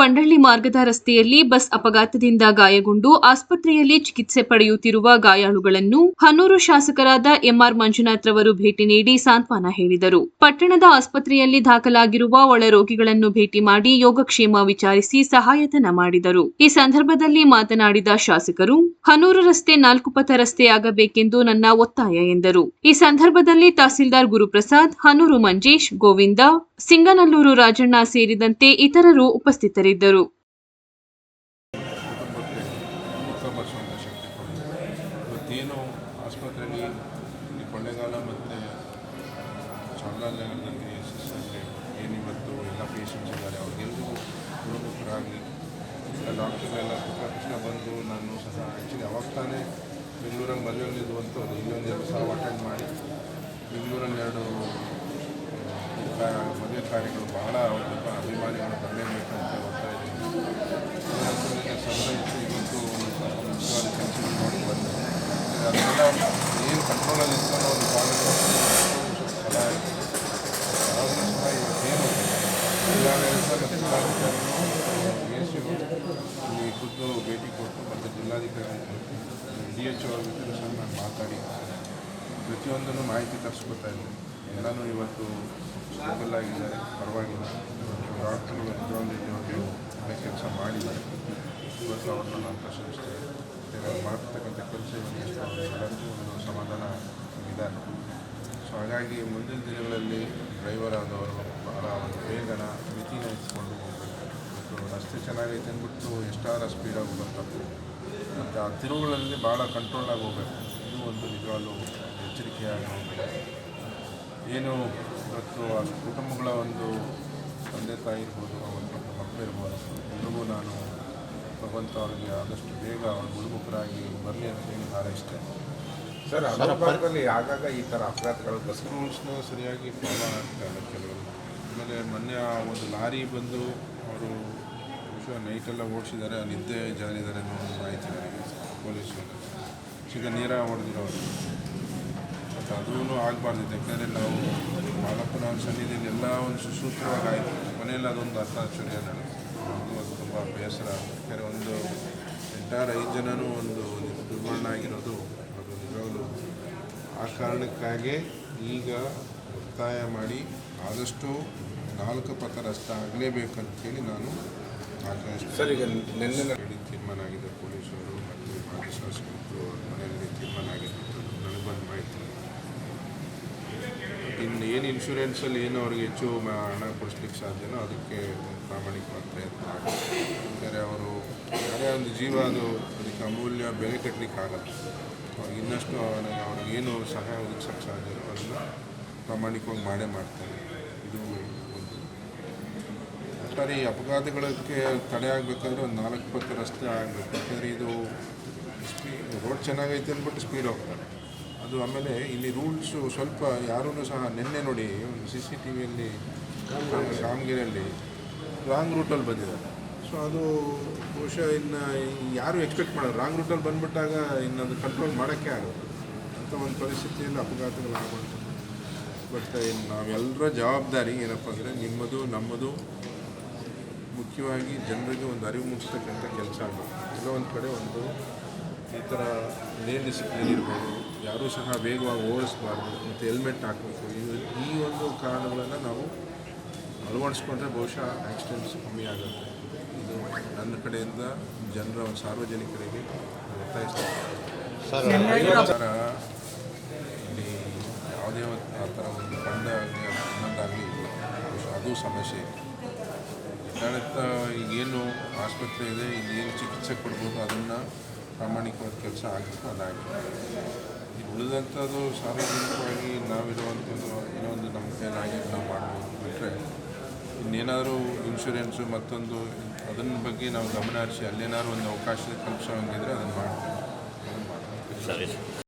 ಬಂಡಳ್ಳಿ ಮಾರ್ಗದ ರಸ್ತೆಯಲ್ಲಿ ಬಸ್ ಅಪಘಾತದಿಂದ ಗಾಯಗೊಂಡು ಆಸ್ಪತ್ರೆಯಲ್ಲಿ ಚಿಕಿತ್ಸೆ ಪಡೆಯುತ್ತಿರುವ ಗಾಯಾಳುಗಳನ್ನು ಹನೂರು ಶಾಸಕರಾದ ಎಂಆರ್ ಮಂಜುನಾಥ್ ರವರು ಭೇಟಿ ನೀಡಿ ಸಾಂತ್ವನ ಹೇಳಿದರು. ಪಟ್ಟಣದ ಆಸ್ಪತ್ರೆಯಲ್ಲಿ ದಾಖಲಾಗಿರುವ ಒಳ ರೋಗಿಗಳನ್ನು ಭೇಟಿ ಮಾಡಿ ಯೋಗಕ್ಷೇಮ ವಿಚಾರಿಸಿ ಸಹಾಯಧನ ಮಾಡಿದರು. ಈ ಸಂದರ್ಭದಲ್ಲಿ ಮಾತನಾಡಿದ ಶಾಸಕರು, ಹನೂರು ರಸ್ತೆ ನಾಲ್ಕು ಪಥ ರಸ್ತೆಯಾಗಬೇಕೆಂದು ನನ್ನ ಒತ್ತಾಯ ಎಂದರು. ಈ ಸಂದರ್ಭದಲ್ಲಿ ತಹಸೀಲ್ದಾರ್ ಗುರುಪ್ರಸಾದ್, ಹನೂರು ಮಂಜೇಶ್, ಗೋವಿಂದ ಸಿಂಗನಲ್ಲೂರು ರಾಜಣ್ಣ ಸೇರಿದಂತೆ ಇತರರು ಉಪಸ್ಥಿತರಿದ್ದರು. ಅವ್ರಿಗೆಲ್ಲರೂ ಗುಣಮುಖರಾಗಲಿ ಬಂದು ಬೆಂಗಳೂರಲ್ಲಿ ಮದುವೆಗಳಿದ್ದು ಅಂತ ಇನ್ನೊಂದು ಎರಡು ಸಾವಿರ ಅಟೆಂಡ್ ಮಾಡಿ ಬೆಂಗಳೂರಲ್ಲಿ ಎರಡು ಮದುವೆ ಕಾರ್ಯಗಳು ಬಹಳ ಸ್ವಲ್ಪ ಅಭಿಮಾನಿಗಳು ಅಂತ ಹೋಗ್ತಾ ಇದ್ದೀನಿ. ಸಂಗ್ರಹಿಸಿ ಇವತ್ತು ಮುಖ್ಯವಾದ ಕೆಲಸ ಮಾಡಿ ಬಂದೆ. ಅದೆಲ್ಲ ಏನು ಕಂಟ್ರೋಲಲ್ಲಿ ಇಟ್ಕೊಂಡು ಒಂದು ಕಾಲೇಜು ಸಹ ಎಸ್ ಇಲ್ಲಿ ಖುದ್ದು ಭೇಟಿ ಕೊಟ್ಟು ಮತ್ತು ಜಿಲ್ಲಾಧಿಕಾರಿ ಡಿ ಎಚ್ ಅವ್ರ ಜೊತೆ ಸಹ ನಾನು ಮಾತಾಡಿ ಪ್ರತಿಯೊಂದನ್ನು ಮಾಹಿತಿ ತರಿಸ್ಕೊತಾ ಇದ್ದೀನಿ ಎಲ್ಲನೂ ಇವತ್ತು ಸ್ಟೇಬಲ್ ಆಗಿದ್ದಾರೆ. ಪರವಾಗಿಲ್ಲ. ಡಾಕ್ಟರ್ಗಳು ನಿಜವಾಗ್ಲೂ ಒಳ್ಳೆ ಕೆಲಸ ಮಾಡಿದ್ದಾರೆ. ಇವತ್ತು ಅವ್ರನ್ನ ನಾನು ಪ್ರಶಂಸಿಸ್ತೇನೆ. ಯಾಕಂದ್ರೆ ಮಾಡ್ತಕ್ಕಂಥ ಕೆಲಸ ಎಲ್ಲರಿಗೂ ಒಂದು ಸಮಾಧಾನ ಇದ್ದಾರೆ ಸೊ ಹಾಗಾಗಿ ಮುಂದಿನ ದಿನಗಳಲ್ಲಿ ಡ್ರೈವರ್ ಆದವರು ಬಹಳ ಒಂದು ಬೇಗನ ಮಿತಿನ ಇಟ್ಕೊಂಡು ಹೋಗಬೇಕು. ಮತ್ತು ರಸ್ತೆ ಚೆನ್ನಾಗೈತೆ ಅಂದ್ಬಿಟ್ಟು ಎಷ್ಟಾರ ಸ್ಪೀಡಾಗಿ ಹೋಗೋದು ಮತ್ತು ಆ ತಿರುವುಗಳಲ್ಲಿ ಭಾಳ ಕಂಟ್ರೋಲಾಗಿ ಹೋಗಬೇಕು. ಇದು ಒಂದು ನಿಜವಾಗ್ಲೂ ಎಚ್ಚರಿಕೆಯಾಗಿ ಹೋಗಬೇಕು. ಏನು ಇವತ್ತು ಆ ಕುಟುಂಬಗಳ ಒಂದು ತಂದೆ ತಾಯಿ ಇರ್ಬೋದು ಆ ಒಂದು ಮಕ್ಕಳು ಇರ್ಬೋದು ಎಲ್ರಿಗೂ ನಾನು ಭಗವಂತ ಅವರಿಗೆ ಆದಷ್ಟು ಬೇಗ ಅವ್ರ ಗುಣಮುಖರಾಗಿ ಬರಲಿ ಅಂತ ಹೇಳಿ ಹಾರೈಸ್ತೆ ಸರ್ ಅದರ ಭಾಗದಲ್ಲಿ ಆಗಾಗ ಈ ಥರ ಅಪಘಾತಗಳು ಬಸ್ ರೂಲ್ಸ್ನು ಸರಿಯಾಗಿ ಫಾಲೋ ಆಗ್ತಾ ಇಲ್ಲ ಕೆಲವರು. ಆಮೇಲೆ ಮೊನ್ನೆ ಆ ಒಂದು ಲಾರಿ ಬಂದು ಅವರು ಬಹುಶಃ ನೈಟೆಲ್ಲ ಓಡಿಸಿದ್ದಾರೆ ನಿದ್ದೆ ಜಾರಿದ್ದಾರೆ ಅನ್ನೋ ಒಂದು ಮಾಹಿತಿ ನನಗೆ ಪೊಲೀಸರು ಈಗ ನೀರ ಹೊಡೆದಿರೋರು ಅದೂ ಆಗಬಾರ್ದಿತ್ತು ಯಾಕಂದರೆ ನಾವು ಮಾಲಪ್ಪನ ಸನ್ನಿಧಿಯಲ್ಲಿ ಎಲ್ಲ ಒಂದು ಸುಸೂತ್ರವಾಗಿ ಆಯಿತು ಮನೆಯಲ್ಲಿ ಅದೊಂದು ಅರ್ಥಾಚರ್ಯ ನಡೆದು ಅದು ತುಂಬ ಬೇಸರ. ಯಾಕಂದರೆ ಒಂದು ಎಂಟಾರು ಐದು ಜನನೂ ಒಂದು ದುರ್ಮರಣ ಆಗಿರೋದು ಅದು ನಿಜವಾಗಲು ಆ ಕಾರಣಕ್ಕಾಗಿ ಈಗ ಒತ್ತಾಯ ಮಾಡಿ ಆದಷ್ಟು ನಾಲ್ಕು ಪಥ ರಸ್ತೆ ಆಗಲೇಬೇಕಂತೇಳಿ ನಾನು ಆಗ್ರಹಿಸ್ತೇನೆ. ಸರ್ ಈಗ ನಿನ್ನೆ ತೀರ್ಮಾನ ಆಗಿದೆ ಪೊಲೀಸರು ಮತ್ತು ಮಾಜಿ ಶಾಸಕರು ಮನೆಯಲ್ಲಿ ತೀರ್ಮಾನ ಆಗಿದೆ ಅಂತ ನನಗೆ ಬಂದು ಮಾಹಿತಿ ಇನ್ನು ಏನು ಇನ್ಶೂರೆನ್ಸಲ್ಲಿ ಏನು ಅವ್ರಿಗೆ ಹೆಚ್ಚು ಹಣ ಕೊಡಿಸ್ಲಿಕ್ಕೆ ಸಾಧ್ಯನೋ ಅದಕ್ಕೆ ಪ್ರಾಮಾಣಿಕವಾದ ಪ್ರಯತ್ನ ಆಗುತ್ತೆ ಯಾಕಂದರೆ ಅವರು ಯಾರೇ ಒಂದು ಜೀವ ಅದು ಅದಕ್ಕೆ ಅಮೂಲ್ಯ ಬೆಲೆ ಕಟ್ಟಲಿಕ್ಕೆ ಆಗಲ್ಲ. ಅವ್ರಿಗೆ ಇನ್ನಷ್ಟು ಅವ್ರಿಗೆ ಏನು ಸಹಾಯ ಒದಗಿಸೋಕ್ಕೆ ಸಾಧ್ಯನೋ ಅದನ್ನು ಪ್ರಾಮಾಣಿಕವಾಗಿ ಮಾಡೇ ಮಾಡ್ತಾರೆ. ಇದು ಒಂದು. ಒಟ್ಟಾರೆ ಈ ಅಪಘಾತಗಳಕ್ಕೆ ತಡೆ ಆಗಬೇಕಾದ್ರೆ ಒಂದು ನಾಲ್ಕು ಪತ್ತು ರಸ್ತೆ ಆಗಬೇಕು. ಯಾಕಂದರೆ ಇದು ಸ್ಪೀ ರೋಡ್ ಚೆನ್ನಾಗೈತೆ ಅಂದ್ಬಿಟ್ಟು ಸ್ಪೀಡ್ ಹೋಗ್ತಾರೆ. ಅದು ಆಮೇಲೆ ಇಲ್ಲಿ ರೂಲ್ಸು ಸ್ವಲ್ಪ ಯಾರೂ ಸಹ ನಿನ್ನೆ ನೋಡಿ ಸಿ ಸಿ ಟಿ ವಿಯಲ್ಲಿ ಕಾಮಗಿರಿಯಲ್ಲಿ ರಾಂಗ್ ರೂಟಲ್ಲಿ ಬಂದಿದ್ದಾರೆ. ಸೊ ಅದು ಬಹುಶಃ ಇನ್ನು ಯಾರು ಎಕ್ಸ್ಪೆಕ್ಟ್ ಮಾಡೋದು ರಾಂಗ್ ರೂಟಲ್ಲಿ ಬಂದ್ಬಿಟ್ಟಾಗ ಇನ್ನೊಂದು ಕಂಟ್ರೋಲ್ ಮಾಡೋಕ್ಕೆ ಆಗೋದು ಅಂಥ ಒಂದು ಪರಿಸ್ಥಿತಿಯಲ್ಲಿ ಅಪಘಾತಗಳು ಆಗ್ಬಾರ್ದು ಬಟ್ ಇನ್ನು ನಾವೆಲ್ಲರ ಜವಾಬ್ದಾರಿ ಏನಪ್ಪ ಅಂದರೆ ನಿಮ್ಮದು, ನಮ್ಮದು ಮುಖ್ಯವಾಗಿ ಜನರಿಗೆ ಒಂದು ಅರಿವು ಮೂಡಿಸ್ತಕ್ಕಂಥ ಕೆಲಸ ಆಗಬೇಕು ಎಲ್ಲೋ ಒಂದು ಕಡೆ ಒಂದು ಈ ಥರ ಲೇನ್ ಡಿಸಿಪ್ಲಿನ್ ಇರ್ಬೋದು ಯಾರೂ ಸಹ ವೇಗವಾಗಿ ಓಡಿಸ್ಬಾರ್ದು ಮತ್ತು ಹೆಲ್ಮೆಟ್ ಹಾಕಬೇಕು. ಈ ಒಂದು ಕಾರಣಗಳನ್ನು ನಾವು ಅಳವಡಿಸ್ಕೊಂಡ್ರೆ ಬಹುಶಃ ಆಕ್ಸಿಡೆಂಟ್ಸ್ ಕಮ್ಮಿ ಆಗುತ್ತೆ. ಇದು ನನ್ನ ಕಡೆಯಿಂದ ಜನರ ಸಾರ್ವಜನಿಕರಿಗೆ ಒತ್ತಾಯಿಸ್ತಾರೆ ಇಲ್ಲಿ ಯಾವುದೇ ಆ ಥರ ಒಂದು ಫಂಡ್ ಆಗಲಿ ಇನ್ನೊಂದಾಗಲಿ ಬಹುಶಃ ಅದು ಸಮಸ್ಯೆ ಇದೆ. ಆಡಳಿತ ಈಗೇನು ಆಸ್ಪತ್ರೆ ಇದೆ ಏನು ಚಿಕಿತ್ಸೆ ಕೊಡ್ಬೋದು ಅದನ್ನು ಪ್ರಾಮಾಣಿಕವಾದ ಕೆಲಸ ಆಗಬೇಕು ಅದಾಗಿದೆ ಈಗ ಉಳಿದಂಥದ್ದು ಸಾರ್ವಜನಿಕವಾಗಿ ನಾವಿರುವಂಥದ್ದು ಏನೋ ಒಂದು ನಮ್ಮ ನಾವು ಮಾಡ್ಬೋದು. ಬಿಟ್ಟರೆ ಇನ್ನೇನಾದರೂ ಇನ್ಶೂರೆನ್ಸು ಮತ್ತೊಂದು ಅದನ್ನ ಬಗ್ಗೆ ನಾವು ಗಮನ ಹರಿಸಿ ಅಲ್ಲೇನಾದ್ರು ಒಂದು ಅವಕಾಶ ಕಲ್ಪಿಸೋ ಹಂಗಿದ್ರೆ ಅದನ್ನು ಮಾಡ್ತೀವಿ ಸರಿ.